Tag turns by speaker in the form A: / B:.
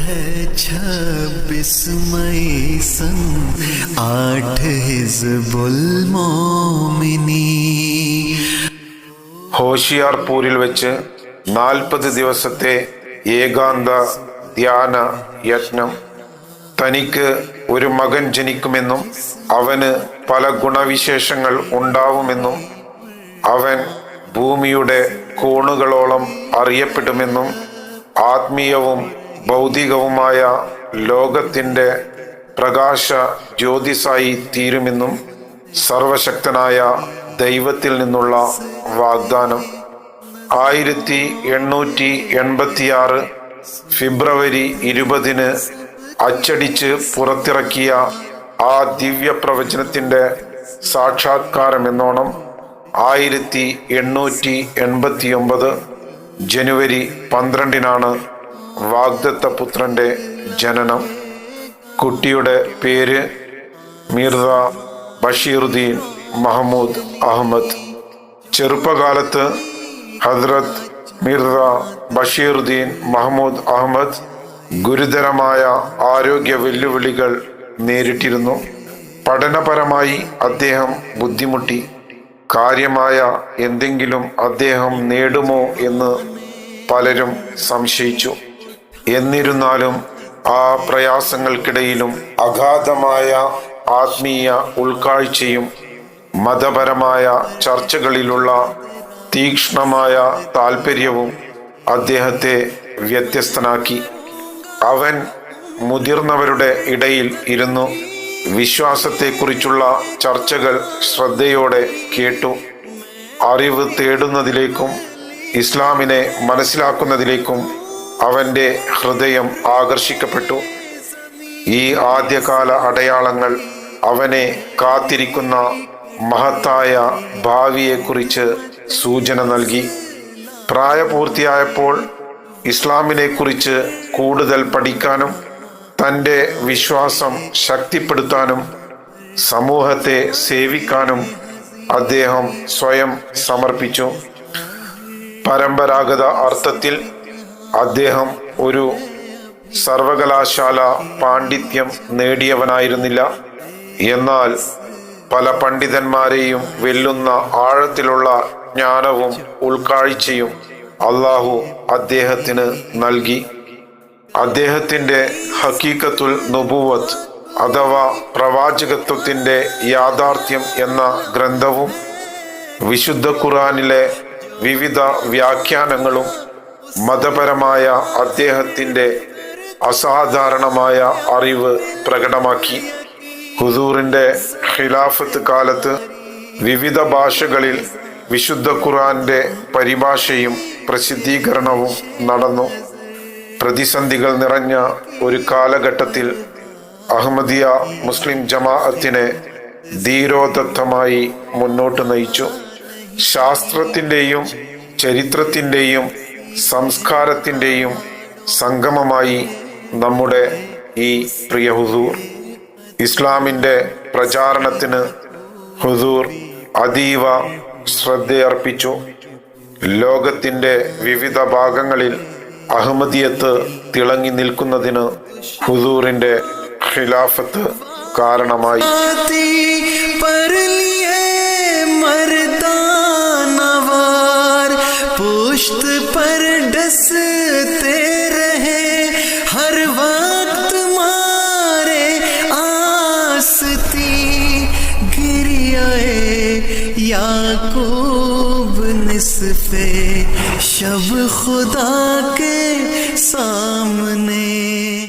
A: है छब्बीस मई सन आठ हिजबुल मोमिनी
B: ഹോഷിയാർപൂരിൽ വെച്ച് നാൽപ്പത് ദിവസത്തെ ഏകാന്ത ധ്യാന യജ്ഞം തനിക്ക് ഒരു മകൻ ജനിക്കുമെന്നും അവന് പല ഗുണവിശേഷങ്ങൾ ഉണ്ടാവുമെന്നും അവൻ ഭൂമിയുടെ കോണുകളോളം അറിയപ്പെടുമെന്നും ആത്മീയവും ഭൗതികവുമായ ലോകത്തിന്റെ പ്രകാശ ജ്യോതിസായി തീരുമെന്നും സർവശക്തനായ ദൈവത്തിൽ നിന്നുള്ള വാഗ്ദാനം. ആയിരത്തി എണ്ണൂറ്റി എൺപത്തിയാറ് ഫെബ്രുവരി ഇരുപതിന് അച്ചടിച്ച് പുറത്തിറക്കിയ ആ ദിവ്യ പ്രവചനത്തിന്റെ സാക്ഷാത്കാരം എന്നോണം ആയിരത്തി എണ്ണൂറ്റി എൺപത്തി ഒമ്പത് ജനുവരി പന്ത്രണ്ടിനാണ് വാഗ്ദത്ത പുത്രന്റെ ജനനം. കുട്ടിയുടെ പേര് മീർദ ബഷീറുദ്ദീൻ മഹമ്മൂദ് അഹമ്മദ്. ചെറുപ്പകാലത്ത് ഹസ്രത്ത് മീർദ ബഷീറുദ്ദീൻ മഹമ്മൂദ് അഹമ്മദ് ഗുരുതരമായ ആരോഗ്യ വെല്ലുവിളികൾ നേരിട്ടിരുന്നു. പഠനപരമായി അദ്ദേഹം ബുദ്ധിമുട്ടി. കാര്യമായ എന്തെങ്കിലും അദ്ദേഹം നേടുമോ എന്ന് പലരും സംശയിച്ചു. എന്നിരുന്നാലും ആ പ്രയാസങ്ങൾക്കിടയിലും അഗാധമായ ആത്മീയ ഉൾക്കാഴ്ചയും മതപരമായ ചർച്ചകളിലുള്ള തീക്ഷ്ണമായ താല്പര്യവും അദ്ദേഹത്തെ വ്യത്യസ്തനാക്കി. അവൻ മുതിർന്നവരുടെ ഇടയിൽ ഇരുന്നു. വിശ്വാസത്തെക്കുറിച്ചുള്ള ചർച്ചകൾ ശ്രദ്ധയോടെ കേട്ടു. അറിവ് തേടുന്നതിലേക്കും ഇസ്ലാമിനെ മനസ്സിലാക്കുന്നതിലേക്കും അവന്റെ ഹൃദയം ആകർഷിക്കപ്പെട്ടു. ഈ ആദ്യകാല അടയാളങ്ങൾ അവനെ കാത്തിരിക്കുന്ന മഹത്തായ ഭാവിയെക്കുറിച്ച് സൂചന നൽകി. പ്രായപൂർത്തിയായപ്പോൾ ഇസ്ലാമിനെക്കുറിച്ച് കൂടുതൽ പഠിക്കാനും തന്റെ വിശ്വാസം ശക്തിപ്പെടുത്താനും സമൂഹത്തെ സേവിക്കാനും അദ്ദേഹം സ്വയം സമർപ്പിച്ചു. പരമ്പരാഗത അർത്ഥത്തിൽ അദ്ദേഹം ഒരു സർവകലാശാല പാണ്ഡിത്യം നേടിയവനായിരുന്നില്ല. എന്നാൽ പല പണ്ഡിതന്മാരെയും വെല്ലുന്ന ആഴത്തിലുള്ള ജ്ഞാനവും ഉൾക്കാഴ്ചയും അള്ളാഹു അദ്ദേഹത്തിന് നൽകി. അദ്ദേഹത്തിന്റെ ഹക്കീക്കത്തുൽ നുബുവത്ത് അഥവാ പ്രവാചകത്വത്തിന്റെ യാഥാർത്ഥ്യം എന്ന ഗ്രന്ഥവും വിശുദ്ധ ഖുറാനിലെ വിവിധ വ്യാഖ്യാനങ്ങളും മതപരമായ അദ്ദേഹത്തിന്റെ അസാധാരണമായ അറിവ് പ്രകടമാക്കി. ഹുദൂറിന്റെ ഖിലാഫത്ത് കാലത്ത് വിവിധ ഭാഷകളിൽ വിശുദ്ധ ഖുറാന്റെ പരിഭാഷയും പ്രസിദ്ധീകരണവും നടന്നു. പ്രതിസന്ധികൾ നിറഞ്ഞ ഒരു കാലഘട്ടത്തിൽ അഹമ്മദിയ മുസ്ലിം ജമാഅത്തിനെ ധീരോദത്തമായി മുന്നോട്ട് നയിച്ചു. ശാസ്ത്രത്തിന്റെയും ചരിത്രത്തിന്റെയും സംസ്കാരത്തിന്റെയും സംഗമമായി നമ്മുടെ ഈ പ്രിയ ഹുദൂർ ഇസ്ലാമിന്റെ പ്രചാരണത്തിന് ഹുദൂർ അതീവ ശ്രദ്ധയർപ്പിച്ചു. ലോകത്തിന്റെ വിവിധ ഭാഗങ്ങളിൽ അഹമ്മദിയത്ത് തിളങ്ങി നിൽക്കുന്നതിന് ഹുദൂറിന്റെ ഖിലാഫത്ത് കാരണമായി.
A: یعقوب نصف شب خدا کے سامنے۔